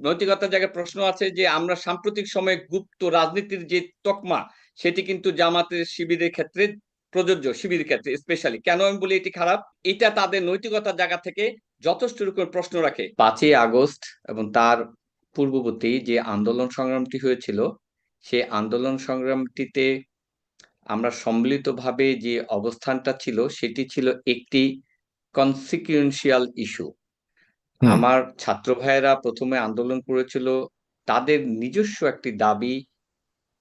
নৈতিকতার জায়গায় প্রশ্ন আছে যে, আমরা সাম্প্রতিক সময়ে গুপ্ত রাজনীতির যে তকমা, সেটি কিন্তু জামাতের শিবিরের ক্ষেত্রে প্রযোজ্য, শিবিরের ক্ষেত্রে স্পেশালি কেন আমি বলি এটি খারাপ? এটা তাদের নৈতিকতার জায়গা থেকে যথেষ্ট রকম প্রশ্ন রাখে। পাঁচই আগস্ট এবং তার পূর্ববর্তী যে আন্দোলন সংগ্রামটি হয়েছিল সে আন্দোলন সংগ্রামটিতে আমরা সম্মিলিতভাবে যে অবস্থানটা ছিল, সেটি ছিল একটি কনসিকুয়েন্সিয়াল ইস্যু। আমার ছাত্র ভাইয়েরা প্রথমে আন্দোলন করেছিল। তাদের নিজস্ব একটি দাবি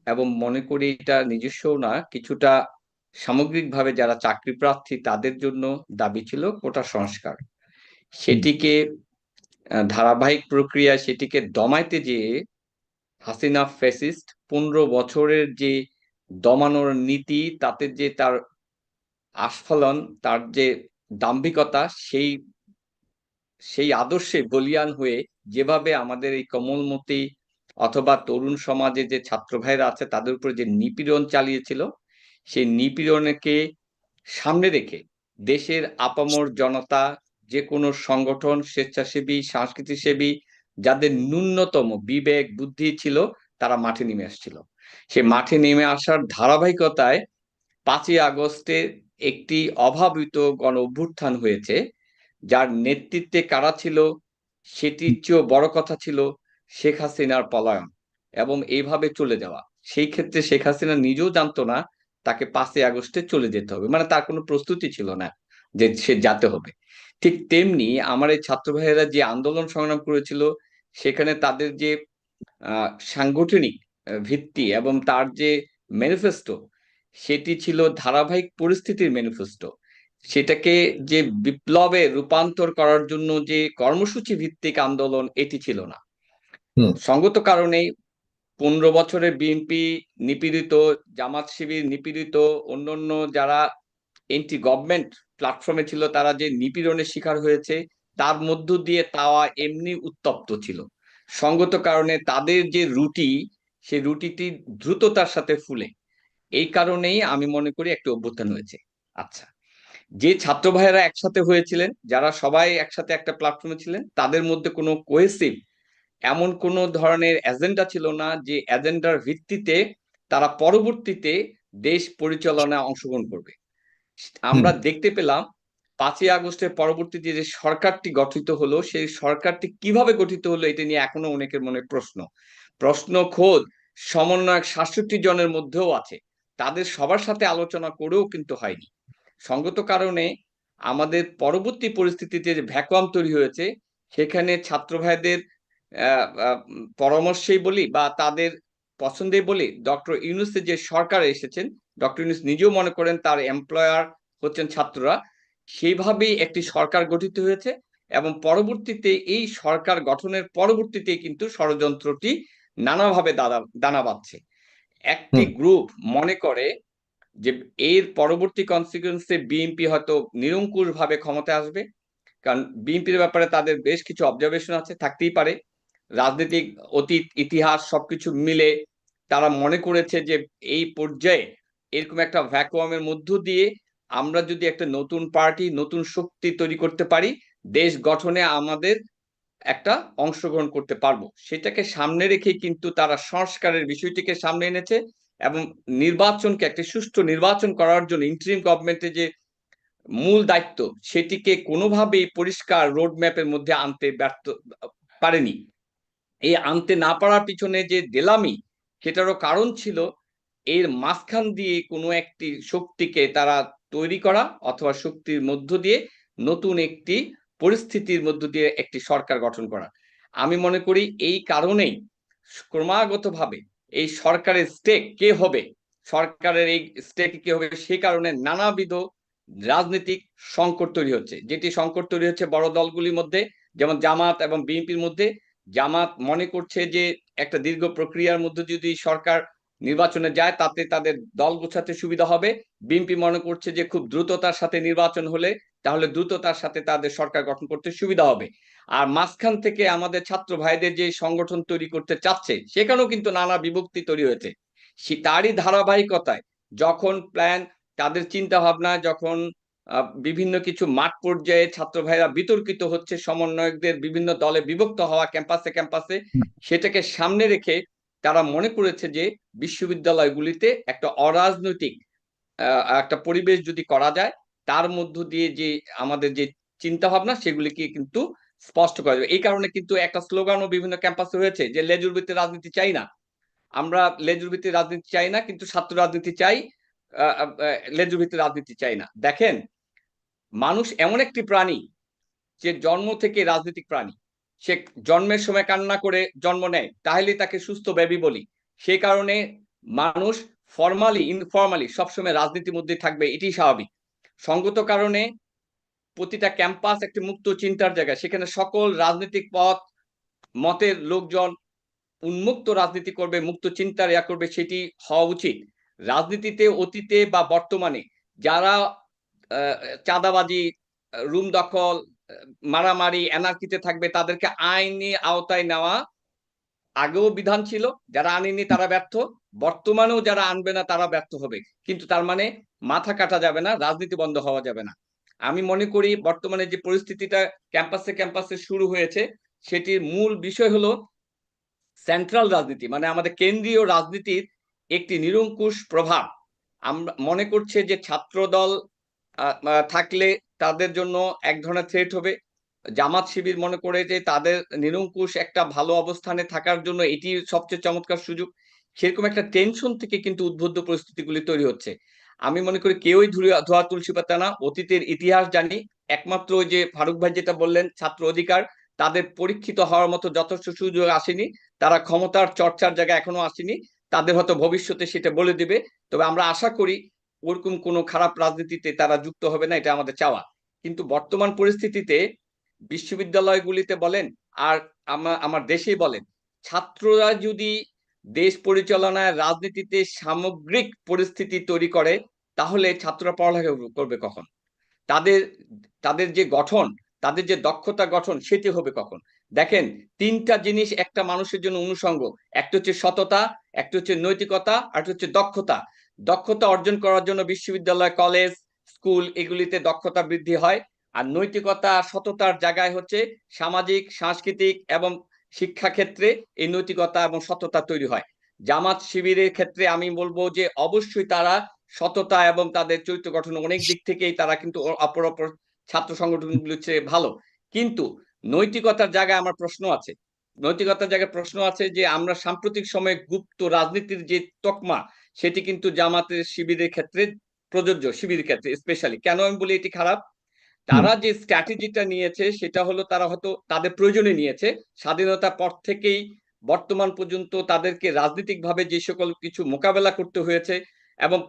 এবং মনে করি এটা নিজস্ব না, কিছুটা সামগ্রিকভাবে যারা চাকরি প্রার্থী তাদের জন্য দাবি ছিল কোটা সংস্কার। সেটিকে ধারাবাহিক প্রক্রিয়া সেটিকে দমাইতে যেয়ে হাসিনা ফেসিস্ট পনেরো বছরের যে দমানোর নীতি, তাতে যে তার আস্ফলন, তার যে দাম্ভিকতা, সেই সেই আদর্শে বলিয়ান হয়ে যেভাবে আমাদের এই কমলমতি অথবা তরুণ সমাজে যে ছাত্র ভাইরা আছে, তাদের উপর যে নিপীড়ন চালিয়েছিল, সেই নিপীড়নকে সামনে রেখে দেশের আপামর জনতা, যে কোনো সংগঠন, স্বেচ্ছাসেবী সংস্কৃতিসেবী যাদের ন্যূনতম বিবেক, বুদ্ধি ছিল, তারা মাঠে নেমে আসছিল। সে মাঠে নেমে আসার ধারাবাহিকতায় পাঁচই আগস্টে একটি অভাবিত গণ অভ্যুত্থান হয়েছে। যার নেতৃত্বে কারা ছিল, সেটির চেয়েও বড় কথা ছিল শেখ হাসিনার পলায়ন এবং এইভাবে চলে যাওয়া। সেই ক্ষেত্রে শেখ হাসিনা নিজেও জানতো না তাকে পাঁচই আগস্টে চলে যেতে হবে। মানে তার কোনো প্রস্তুতি ছিল না যে সে যেতে হবে। ঠিক তেমনি আমার এই ছাত্র ভাইয়েরা যে আন্দোলন সংগ্রাম করেছিল, সেখানে তাদের যে সাংগঠনিক ভিত্তি এবং তার যে ম্যানিফেস্টো সেটি ছিল ধারাবাহিক পরিস্থিতির ম্যানিফেস্টো সেটাকে যে বিপ্লবে রূপান্তর করার জন্য যে কর্মসূচি ভিত্তিক আন্দোলন এটি ছিল না। সঙ্গত কারণে পনেরো বছরের বিএনপি নিপীড়িত জামাত শিবির নিপীড়িত অন্যান্য যারা এন্টি গভর্নমেন্ট প্ল্যাটফর্মে ছিল তারা যে নিপীড়নের শিকার হয়েছে তার মধ্য দিয়ে তাওয়া এমনি উত্তপ্ত ছিল। সঙ্গত কারণে তাদের যে রুটি সেই রুটিটি দ্রুততার সাথে ফুলে। এই কারণেই আমি মনে করি একটা অভ্যুত্থান হয়েছে। আচ্ছা। যে ছাত্র ভাইয়েরা একসাথে হয়েছিলেন যারা সবাই একসাথে একটা প্ল্যাটফর্মে ছিলেন তাদের মধ্যে কোনো কোহেসিভ এমন কোনো ধরনের এজেন্ডা ছিল না যে এজেন্ডার ভিত্তিতে তারা পরবর্তীতে দেশ পরিচালনায় অংশগ্রহণ করবে। আমরা দেখতে পেলাম পাঁচই আগস্টের পরবর্তীতে যে সরকারটি গঠিত হলো সেই সরকারটি কীভাবে গঠিত হলো এটা নিয়ে এখনও অনেকের মনে প্রশ্ন। প্রশ্ন খোঁজ সমন্বয়ক সাতষট্টি জনের মধ্যেও আছে। তাদের সবার সাথে আলোচনা করেও কিন্তু হয়নি। সঙ্গত কারণে আমাদের পরবর্তী পরিস্থিতিতে যে ভ্যাকুয়াম তৈরি হয়েছে সেখানে ছাত্র ভাইদের পরামর্শেই বলি বা তাদের পছন্দেই বলি ডক্টর ইউনুসের যে সরকার এসেছেন ডক্টর ইউনুস নিজেও মনে করেন তার এমপ্লয়ার হচ্ছেন ছাত্ররা সেইভাবেই একটি সরকার গঠিত হয়েছে এবং পরবর্তীতে এই সরকার গঠনের পরবর্তীতে কিন্তু ষড়যন্ত্রটি নানাভাবে দানা বাঁধছে। একটি গ্রুপ মনে করে যে এর পরবর্তী কনসিকুয়েন্সে বিএনপি হয়তো নিরঙ্কুশ ভাবে ক্ষমতায় আসবে। কারণ বিএনপির ব্যাপারে তাদের বেশ কিছু অবজারভেশন আছে, থাকতেই পারে। রাজনৈতিক অতীত, ইতিহাস সবকিছু মিলে তারা মনে করেছে যে এই পর্যায়ে এরকম একটা ভ্যাকুয়ামের মধ্য দিয়ে আমরা যদি একটা নতুন পার্টি নতুন শক্তি তৈরি করতে পারি, দেশ গঠনে আমাদের একটা অংশগ্রহণ করতে পারব। সেটাকে সামনে রেখে কিন্তু তারা সংস্কারের বিষয়টিকে সামনে এনেছে। এবং নির্বাচনকে একটি সুষ্ঠু নির্বাচন করার জন্য ইন্টারিম গভর্নমেন্টের যে মূল দায়িত্ব, সেটিকে কোনোভাবেই পরিষ্কার রোড ম্যাপের মধ্যে আনতে ব্যর্থ, পারেনি। এই আনতে না পারার পিছনে যে দেলামি, সেটারও কারণ ছিল এর মাঝখান দিয়ে কোনো একটি শক্তিকে তারা তৈরি করা অথবা শক্তির মধ্য দিয়ে নতুন একটি পরিস্থিতির মধ্য দিয়ে একটি সরকার গঠন করা। আমি মনে করি এই কারণেই ক্রমাগতভাবে এই সরকারের স্টেক কে হবে? সরকারের এই স্টেক কে হবে? সে কারণে নানাবিধ রাজনৈতিক সংকট তৈরি হচ্ছে। যেটি সংকট তৈরি হচ্ছে বড় দলগুলির মধ্যে, যেমন জামাত এবং বিএনপির মধ্যে। জামাত মনে করছে যে একটা দীর্ঘ প্রক্রিয়ার মধ্যে যদি সরকার নির্বাচনে যায়, তাতে তাদের দল গোছাতে সুবিধা হবে। বিএনপি মনে করছে যে খুব দ্রুততার সাথে নির্বাচন হলে, তাহলে দ্রুততার সাথে তাদের সরকার গঠন করতে সুবিধা হবে। আর মাঝখান থেকে আমাদের ছাত্র ভাইদের যে সংগঠন তৈরি করতে চাচ্ছে সেখানেও কিন্তু নানা বিভক্তি তৈরি হয়েছে। তারই ধারাবাহিকতায় যখন প্ল্যান তাদের চিন্তা ভাবনা যখন বিভিন্ন কিছু মাঠ পর্যায়ে ছাত্র ভাইরা বিতর্কিত হচ্ছে সমন্বয়কদের বিভিন্ন দলে বিভক্ত হওয়া ক্যাম্পাসে ক্যাম্পাসে সেটাকে সামনে রেখে তারা মনে করেছে যে বিশ্ববিদ্যালয়গুলিতে একটা অরাজনৈতিক আহ, একটা পরিবেশ যদি করা যায় তার মধ্য দিয়ে যে আমাদের যে চিন্তা ভাবনা সেগুলিকে কিন্তু স্পষ্ট করা এই কারণে কিন্তু একটা স্লোগানও বিভিন্ন ক্যাম্পাসে হয়েছে যে, লেজুর ভিত্তিতে রাজনীতি চাই না। আমরা লেজুর ভিত্তিতে রাজনীতি চাই না, কিন্তু ছাত্র রাজনীতি চাই লেজুর ভিত্তিতে রাজনীতি চাই না। দেখেন, মানুষ এমন একটি প্রাণী যে, জন্ম থেকে রাজনৈতিক প্রাণী। সে জন্মের সময় কান্না করে জন্ম নেয়, তাহলেই তাকে সুস্থ বেবি বলি। সেই কারণে মানুষ ফর্মালি ইনফর্মালি সবসময় রাজনীতির মধ্যে থাকবে এটি স্বাভাবিক। সঙ্গত কারণে প্রতিটা ক্যাম্পাস একটি মুক্ত চিন্তার জায়গা। সেখানে সকল রাজনৈতিক পথ, মতের লোকজন উন্মুক্ত রাজনীতি করবে, মুক্ত চিন্তার ইয়া করবে, সেটি হওয়া উচিত। রাজনীতিতে, অতীতে বা বর্তমানে যারা চাঁদাবাজি, রুম দখল, মারামারি, এনার্কিতে থাকবে, তাদেরকে আইনি আওতায় নেওয়া আগেও বিধান ছিল। যারা আনেনি তারা ব্যর্থ। বর্তমানেও যারা আনবে না তারা ব্যর্থ হবে। কিন্তু তার মানে মাথা কাটা যাবে না, রাজনীতি বন্ধ হওয়া যাবে না। আমি মনে করি বর্তমানে যে পরিস্থিতিটা ক্যাম্পাসে ক্যাম্পাসে শুরু হয়েছে, সেটির মূল বিষয় হলো সেন্ট্রাল রাজনীতি মানে আমাদের কেন্দ্রীয় রাজনীতির একটি নিরঙ্কুশ প্রভাব। আমরা মনে করছে যে ছাত্র দল থাকলে তাদের জন্য এক ধরনের থ্রেট হবে। জামাত শিবির মনে করে যে তাদের নিরঙ্কুশ একটা ভালো অবস্থানে থাকার জন্য এটি সবচেয়ে চমৎকার সুযোগ। সেরকম একটা টেনশন থেকে কিন্তু উদ্বুদ্ধ পরিস্থিতিগুলি তৈরি হচ্ছে। আমি মনে করি কেউই ধুয়া ধোয়া তুলসী পাতা না। অতীতের ইতিহাস জানি। একমাত্র ওই যে ফারুক ভাই যেটা বললেন, ছাত্র অধিকার, তাদের পরীক্ষিত হওয়ার মতো যথেষ্ট সুযোগ আসেনি। তারা ক্ষমতার চর্চার জায়গায় এখনও আসেনি। তাদের হয়তো ভবিষ্যতে সেটা বলে দিবে। তবে আমরা আশা করি ওরকম কোনো খারাপ রাজনীতিতে তারা যুক্ত হবে না, এটা আমাদের চাওয়া। কিন্তু বর্তমান পরিস্থিতিতে বিশ্ববিদ্যালয়গুলিতে বলেন, আর আমার দেশেই বলেন, ছাত্ররা যদি দেশ পরিচালনায়, রাজনীতিতে সামগ্রিক পরিস্থিতি তৈরি করে তাহলে ছাত্ররা পড়ালেখা করবে কখন? তাদের তাদের যে গঠন, তাদের যে দক্ষতা গঠন, সেটি হবে কখন? দেখেন, তিনটা জিনিস একটা মানুষের জন্য অনুষঙ্গ। একটা হচ্ছে সততা, একটা হচ্ছে নৈতিকতা, আর হচ্ছে দক্ষতা। দক্ষতা অর্জন করার জন্য বিশ্ববিদ্যালয়, কলেজ, স্কুল এগুলিতে দক্ষতা বৃদ্ধি হয়। আর নৈতিকতা, সততার জায়গায় হচ্ছে সামাজিক, সাংস্কৃতিক এবং শিক্ষা ক্ষেত্রে এই নৈতিকতা এবং সততা তৈরি হয়। জামাত শিবিরের ক্ষেত্রে আমি বলব যে অবশ্যই তারা সততা এবং তাদের চরিত্র গঠন অনেক দিক থেকেই তারা কিন্তু অপর অপর ছাত্র সংগঠনগুলির চেয়ে ভালো। কিন্তু নৈতিকতার জায়গায় আমার প্রশ্ন আছে। নৈতিকতার জায়গায় প্রশ্ন আছে যে আমরা সাম্প্রতিক সময়ে গুপ্ত রাজনীতির যে তকমা, সেটি কিন্তু জামাতের শিবিরের ক্ষেত্রে প্রযোজ্য, শিবিরের ক্ষেত্রে স্পেশালি কেন আমি বলি এটি খারাপ? তারা যে স্ট্র্যাটেজিটা নিয়েছে, সেটা হলো তারা হয়তো তাদের প্রয়োজনে নিয়েছে। স্বাধীনতার পর থেকেই বর্তমান পর্যন্ত তাদেরকে রাজনৈতিকভাবে যে সকল কিছু মোকাবেলা করতে হয়েছে এবং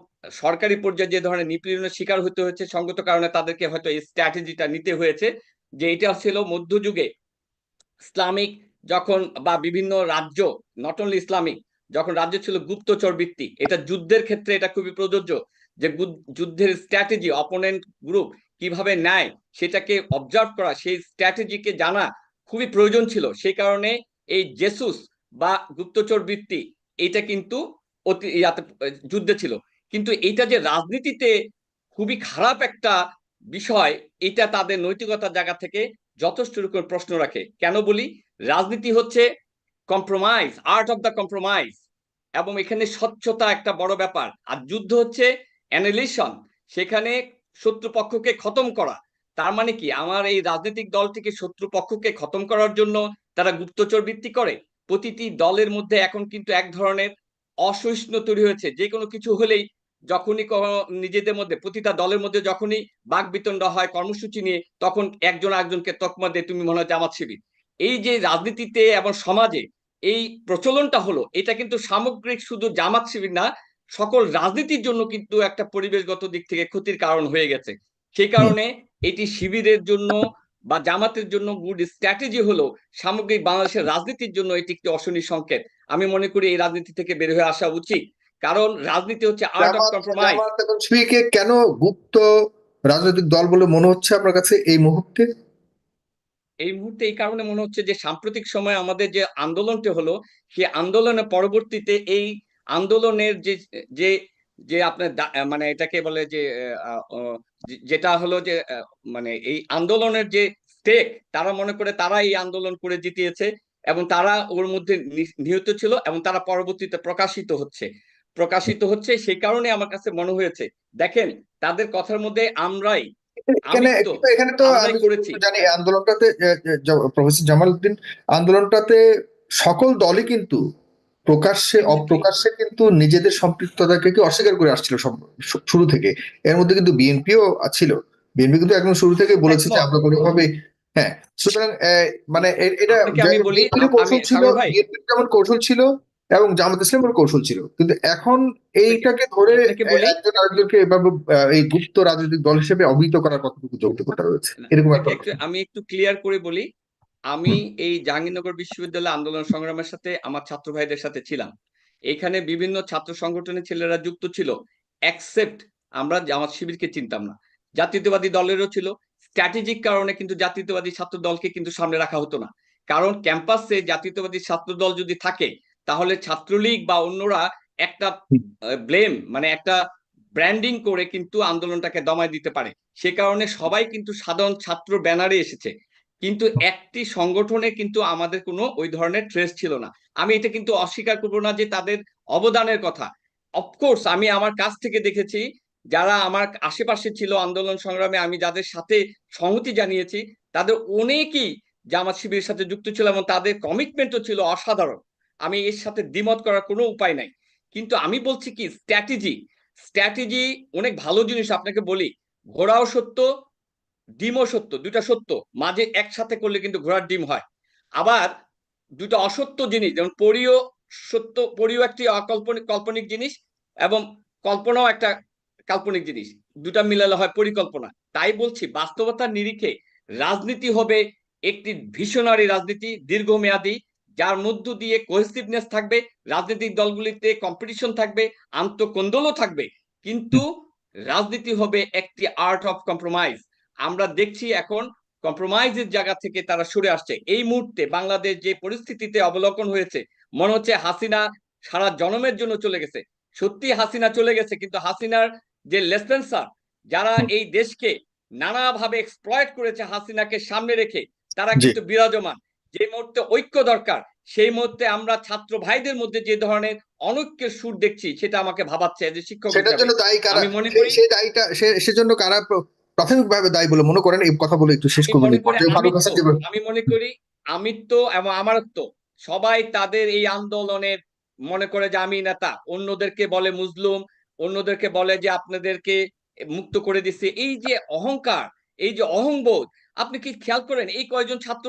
সরকারি পর্যায়ে যে ধরনের নিপীড়নের শিকার হতে হয়েছে, সঙ্গত কারণে তাদেরকে হয়তো এই স্ট্র্যাটেজিটা নিতে হয়েছে যে এটা ছিল মধ্যযুগে ইসলামিক যখন বা বিভিন্ন রাজ্য নট অনলি ইসলামিক, যখন রাজ্য ছিল গুপ্তচর বৃত্তি এটা যুদ্ধের ক্ষেত্রে এটা খুবই প্রযোজ্য যে যুদ্ধের স্ট্র্যাটেজি অপোনেন্ট গ্রুপ কীভাবে নেয়, সেটাকে অবজার্ভ করা, সেই স্ট্র্যাটেজিকে জানা খুবই প্রয়োজন ছিল। সেই কারণে এই জেসুস বা গুপ্তচর বৃত্তি এটা কিন্তু অতি যুদ্ধে ছিল। কিন্তু এটা যে রাজনীতিতে খুবই খারাপ একটা বিষয় এটা তাদের নৈতিকতার জায়গা থেকে যথেষ্ট রকম প্রশ্ন রাখে। কেন বলি? রাজনীতি হচ্ছে compromise art of the compromise এবং এখানে স্বচ্ছতা একটা বড় ব্যাপার। আর যুদ্ধ হচ্ছে অ্যানালিশন সেখানে শত্রুপক্ষকে খতম করা। তার মানে কি? আমার এই রাজনৈতিক দলটিকে শত্রুপক্ষকে খতম করার জন্য তারা গুপ্তচর বৃত্তি করে। প্রতিটি দলের মধ্যে এখন কিন্তু এক ধরনের অসহিষ্ণু তৈরি হয়েছে। যে কোনো কিছু হলেই যখনই নিজেদের মধ্যে, প্রতিটা দলের মধ্যে যখনই বাক বিতণ্ড হয়, কর্মসূচি নিয়ে, তখন একজন একজনকে তকমা দিয়ে, তুমি মনে হয় জামাত শিবির। এই যে রাজনীতিতে এবং সমাজে এই প্রচলনটা হলো, এটা কিন্তু সামগ্রিক শুধু জামাত শিবির না, সকল রাজনীতির জন্য কিন্তু একটা পরিবেশগত দিক থেকে ক্ষতির কারণ হয়ে গেছে। সেই কারণে এটি শিবিরের জন্য বা জামাতের জন্য গুড স্ট্র্যাটেজি হলো সামগ্রিক বাংলাদেশের রাজনীতির জন্য এটি একটি অশনি সংকেত। আমি মনে করি এই রাজনীতি থেকে বের হয়ে আসা উচিত। কারণ রাজনীতি হচ্ছে আর্ট অফ কম্প্রোমাইজ কেন গুপ্ত রাজনৈতিক দল বলে মনে হচ্ছে আপনার কাছে এই মুহূর্তে? এই মুহূর্তে এই কারণে মনে হচ্ছে যে সাম্প্রতিক সময়ে আমাদের যে আন্দোলনটি হলো সেই আন্দোলনের পরবর্তীতে এই আন্দোলনের যে যে যে আপনার মানে এটাকে বলে যে যেটা হলো যে মানে এই আন্দোলনের যে স্টেক তারা মনে করে তারা এই আন্দোলন করে জিতিয়েছে এবং তারা ওর মধ্যে নিহত ছিল এবং তারা পরবর্তীতে প্রকাশিত হচ্ছে। প্রকাশিত হচ্ছে সেই কারণে আমার কাছে মনে হয়েছে দেখেন তাদের কথার মধ্যে আমরাই এখানে তো জানি আন্দোলনটাতে প্রফেসর জামাল উদ্দিন আন্দোলনটাতে সকল দলই কিন্তু প্রকাশ্যে অপ্রকাশ্যে কিন্তু নিজেদের সম্পৃক্ততাকে কি অস্বীকার করে আসছিল শুরু থেকে। এর মধ্যে কিন্তু বিএনপিও ছিল। বিএনপি কিন্তু একদম শুরু থেকে বলেছে যে। আমরা কোনোভাবে হ্যাঁ সুতরাং মানে এটা আমি বলি, বিএনপির কৌশল ছিল বিএনপির যেমন কৌশল ছিল এবং জামাত ইসলামের কৌশল ছিল। কিন্তু এখন এইটাকে ধরে একজন আরেকজনকে এভাবে এই গুপ্ত রাজনৈতিক দল হিসেবে অভিহিত করার কতটুকু যৌক্তিকতা রয়েছে? এরকম একটা আমি একটু ক্লিয়ার করে বলি আমি এই জাহাঙ্গীরনগর বিশ্ববিদ্যালয় আন্দোলন সংগ্রামের সাথে আমার ছাত্র ভাইদের সাথে ছিলাম। এখানে বিভিন্ন ছাত্র সংগঠনের ছেলেরা যুক্ত ছিল। অ্যাকসেপ্ট আমরা জামাত শিবিরকে চিনতাম না। জাতীয়তাবাদী দলেরও ছিল। স্ট্র্যাটেজিক কারণে কিন্তু জাতীয়তাবাদী ছাত্র দলকে কিন্তু সামনে রাখা হতো না। কারণ ক্যাম্পাসে জাতীয়তাবাদী ছাত্র দল যদি থাকে, তাহলে ছাত্রলীগ বা অন্যরা একটা ব্লেম মানে একটা ব্র্যান্ডিং করে কিন্তু আন্দোলনটাকে দমায় দিতে পারে। সে কারণে সবাই কিন্তু সাধারণ ছাত্র ব্যানারে এসেছে। কিন্তু একটি সংগঠনে কিন্তু আমাদের কোনো ওই ধরনের ট্রেস ছিল না। আমি এটা কিন্তু অস্বীকার করব না যে তাদের অবদানের কথা। অফকোর্স আমি আমার কাছ থেকে দেখেছি, যারা আমার আশেপাশে ছিল আন্দোলন সংগ্রামে, আমি যাদের সাথে সংহতি জানিয়েছি, তাদের অনেকেই জামাত শিবিরের সাথে যুক্ত ছিল এবং তাদের কমিটমেন্টও ছিল অসাধারণ। আমি এর সাথে দ্বিমত করার কোনো উপায় নাই। কিন্তু আমি বলছি কি স্ট্র্যাটেজি স্ট্র্যাটেজি অনেক ভালো জিনিস আপনাকে বলি। ঘোড়াও সত্য ডিমও সত্য দুটা সত্য। মাঝে একসাথে করলে কিন্তু ঘোড়ার ডিম হয়। আবার দুটো অসত্য জিনিস, যেমন পরীয় সত্য, পরীয় একটি অকল্পনিক, কাল্পনিক জিনিস এবং কল্পনাও একটা কাল্পনিক জিনিস। দুটা মিলালে হয় পরিকল্পনা। তাই বলছি বাস্তবতার নিরিখে রাজনীতি হবে একটি ভিশনারি রাজনীতি দীর্ঘমেয়াদী, যার মধ্য দিয়ে কোহেসিভনেস থাকবে, রাজনৈতিক দলগুলিতে কম্পিটিশন থাকবে, আন্তঃকন্দলও থাকবে। কিন্তু রাজনীতি হবে একটি আর্ট অফ কম্প্রোমাইজ আমরা দেখছি এখন কম্প্রোমাইজের জায়গা থেকে তারা সরে আসছে। এই মুহূর্তে বাংলাদেশ যে পরিস্থিতিতে অবলোকন হয়েছে মনে হচ্ছে হাসিনা সারা জনমের জন্য চলে গেছে। সত্যি হাসিনা চলে গেছে কিন্তু হাসিনার যে লেসপেন্সার যারা এই দেশকে নানাভাবে এক্সপ্লয়েট করেছে হাসিনাকে সামনে রেখে তারা কিন্তু বিরাজমান। যে মুহূর্তে ঐক্য দরকার সেই মুহূর্তে আমরা ছাত্র ভাইদের মধ্যে যে ধরনের অনৈক্যের সুর দেখছি সেটা আমাকে ভাবাচ্ছে যে শিক্ষক সেটার জন্য দায়ী কারা? আমি মনে করি- সেই দায়ীটা সেজন্য কারা প্রাথমিকভাবে দায়ী বলে মনে করেন এই কথা বলে একটু শেষ করবেন ফারুক হাসান আমি মনে করি আমিত্ব এবং আমারত্ব সবাই তাদের এই আন্দোলনের মনে করে যে আমি নেতা অন্যদেরকে বলে মুসলুম অন্যদেরকে বলে যে আপনাদেরকে মুক্ত করে দিচ্ছে। এই যে অহংকার এই যে অহংবোধ আপনি কি খেয়াল করেন? এই কয়েকজন ছাত্র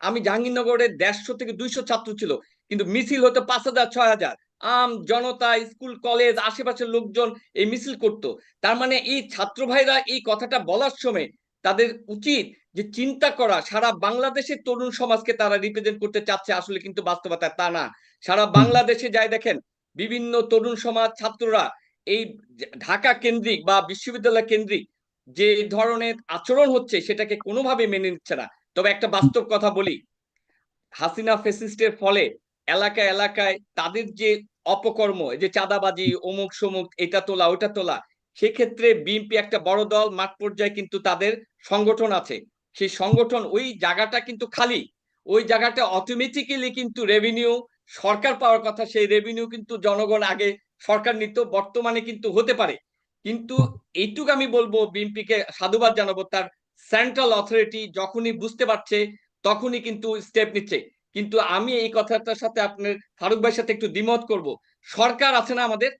আমি জাহাঙ্গীরনগরের দেড়শো থেকে দুইশো ছাত্র ছিল কিন্তু মিছিল হতো পাঁচ হাজার ছয় হাজার। আম জনতা স্কুল কলেজ আশেপাশের লোকজন এই মিছিল করত। তার মানে এই ছাত্র ভাইরা এই কথাটা বলার সময় তাদের উচিত যে চিন্তা করা সারা বাংলাদেশের তরুণ সমাজকে তারা রিপ্রেজেন্ট করতে চাচ্ছে আসলে কিন্তু বাস্তবতা তা না। সারা বাংলাদেশে যাই দেখেন বিভিন্ন তরুণ সমাজ ছাত্ররা এই ঢাকা কেন্দ্রিক বা বিশ্ববিদ্যালয় কেন্দ্রিক যে ধরনের আচরণ হচ্ছে সেটাকে কোনোভাবে মেনে নিচ্ছে না। তবে একটা বাস্তব কথা বলি হাসিনা ফেসিস্টের ফলে এলাকা এলাকায় তাদের যে অপকর্ম যে চাঁদাবাজি অমুক সমুক এটা তোলা ওটা তোলা সেক্ষেত্রে বিএনপি একটা বড় দল মাঠ পর্যায়ে কিন্তু তাদের সংগঠন আছে। সেই সংগঠন ওই জায়গাটা কিন্তু খালি। ওই জায়গাটা অটোমেটিক্যালি কিন্তু রেভিনিউ সরকার পাওয়ার কথা সেই রেভিনিউ কিন্তু জনগণ আগে সরকার নিত বর্তমানে কিন্তু হতে পারে। কিন্তু এইটুকু আমি বলব বিএনপিকে সাধুবাদ জানাব তার সেন্ট্রাল অথরিটি যখনই বুঝতে পারছে তখনই কিন্তু স্টেপ নিচ্ছে। কিন্তু আমি এই কথাটার সাথে আপনার ফারুক ভাইয়ের সাথে একটু দ্বিমত করব। সরকার আছে না আমাদের?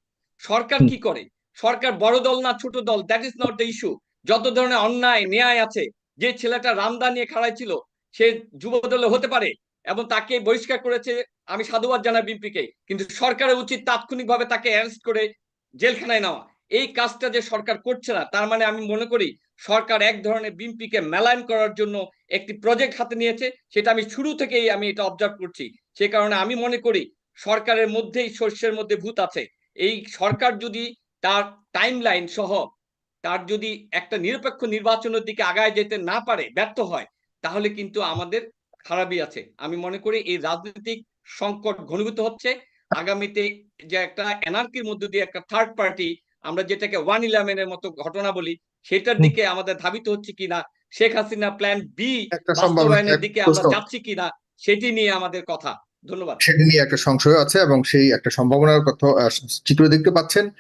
সরকার কি করে? সরকার বড় দল না ছোট দল? That is not the issue যত ধরনের অন্যায় ন্যায় আছে যে ছেলেটা রামদা নিয়ে খাড়াই ছিল সে যুব দলে হতে পারে এবং তাকে বহিষ্কার করেছে আমি সাধুবাদ জানাই বিএনপিকে। কিন্তু সরকারের উচিত তাৎক্ষণিকভাবে তাকে অ্যারেস্ট করে জেলখানায় নেওয়া। এই কাজটা যে সরকার করছে না তার মানে আমি মনে করি সরকার এক ধরনের বিএনপিকে মেলায়ন করার জন্য একটি প্রজেক্ট হাতে নিয়েছে, সেটা আমি শুরু থেকেই আমি এটা অবজার্ভ করছি। সে কারণে আমি মনে করি সরকারের মধ্যেই শস্যের মধ্যে ভূত আছে। এই সরকার যদি তার টাইম লাইন সহ তার যদি একটা নিরপেক্ষ নির্বাচনের দিকে আগায় যেতে না পারে, ব্যর্থ হয়, তাহলে কিন্তু আমাদের খারাপই আছে। আমি মনে করি এই রাজনৈতিক সংকট ঘনীভূত হচ্ছে। আগামীতে যে একটা এনআরকির মধ্য দিয়ে একটা থার্ড পার্টি আমরা যেটাকে ওয়ান ইলেভেনের মতো ঘটনা বলি সেটার দিকে আমাদের ধাবিত হচ্ছে কিনা শেখ হাসিনা প্ল্যান বি একটা বাস্তবায়নের দিকে আমরা। যাচ্ছি কিনা সেটি নিয়ে আমাদের কথা। ধন্যবাদ। সেটি নিয়ে একটা সংশয় আছে এবং সেই একটা সম্ভাবনার কথা চিত্র দেখতে পাচ্ছেন।